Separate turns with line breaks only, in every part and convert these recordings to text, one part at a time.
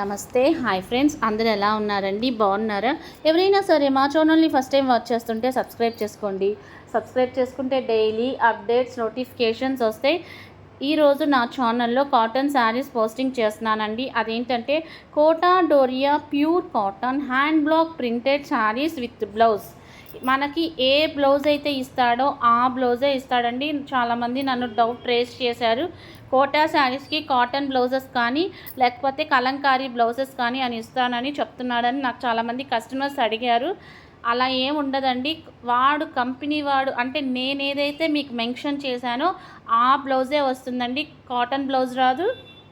నమస్తే. Hi friends. అందరు ఎలా ఉన్నారండి? బాగున్నారా? ఎవరైనా సరే మా ఛానల్ని ఫస్ట్ టైం వాచ్ చేస్తుంటే సబ్స్క్రైబ్ చేసుకోండి. సబ్స్క్రైబ్ చేసుకుంటే డైలీ అప్డేట్స్ నోటిఫికేషన్స్ వస్తాయి. ఈరోజు నా ఛానల్లో కాటన్ శారీస్ పోస్టింగ్ చేస్తున్నానండి. అదేంటంటే Kota Doria pure cotton hand block printed saris with blouse మనకి ఏ బ్లౌజ్ అయితే ఇస్తాడో ఆ బ్లౌజే ఇస్తాడండి. చాలామంది నన్ను డౌట్ రేస్ చేశారు. కోటా శారీస్కి కాటన్ బ్లౌజెస్ కానీ లేకపోతే కలంకారీ బ్లౌజెస్ కానీ అని ఇస్తానని చెప్తున్నాడని నాకు చాలామంది కస్టమర్స్ అడిగారు. అలా ఏం ఉండదండి. వాడు కంపెనీ వాడు అంటే నేను ఏదైతే మీకు మెన్షన్ చేశానో ఆ బ్లౌజే వస్తుందండి. కాటన్ బ్లౌజ్ రాదు.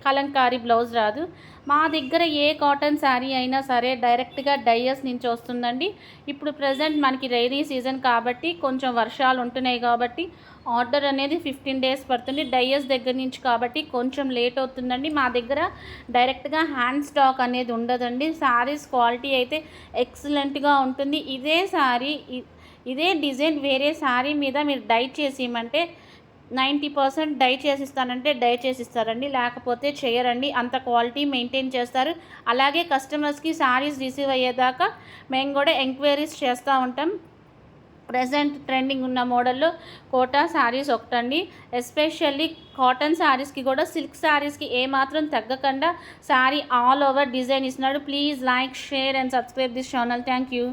కలంకారీ బ్లౌజ్ రాదు. మా దగ్గర ఏ కాటన్ శారీ అయినా సరే డైరెక్ట్గా డయస్ నుంచి వస్తుందండి. ఇప్పుడు ప్రజెంట్ మనకి రైనీ సీజన్ కాబట్టి కొంచెం వర్షాలు ఉంటున్నాయి కాబట్టి ఆర్డర్ అనేది ఫిఫ్టీన్ డేస్ పడుతుంది. డయస్ దగ్గర నుంచి కాబట్టి కొంచెం లేట్ అవుతుందండి. మా దగ్గర డైరెక్ట్గా హ్యాండ్ స్టాక్ అనేది ఉండదండి. శారీస్ క్వాలిటీ అయితే ఎక్సలెంట్గా ఉంటుంది. ఇదే శారీ ఇదే డిజైన్ వేరే శారీ మీద మీరు డై చేసి ఇవ్వమంటే నైంటీ పర్సెంట్ డై చేసిస్తానంటే డై చేసిస్తారండి లేకపోతే చేయరండి. అంత క్వాలిటీ మెయింటైన్ చేస్తారు. అలాగే కస్టమర్స్కి శారీస్ రిసీవ్ అయ్యేదాకా మేము కూడా ఎంక్వైరీస్ చేస్తూ ఉంటాం. ప్రజెంట్ ట్రెండింగ్ ఉన్న మోడల్లో కోటా శారీస్ ఒకటండి. ఎస్పెషల్లీ కాటన్ శారీస్కి కూడా సిల్క్ శారీస్కి ఏమాత్రం తగ్గకుండా శారీ ఆల్ ఓవర్ డిజైన్ ఇస్తున్నాడు. Please like share and subscribe this channel. Thank you.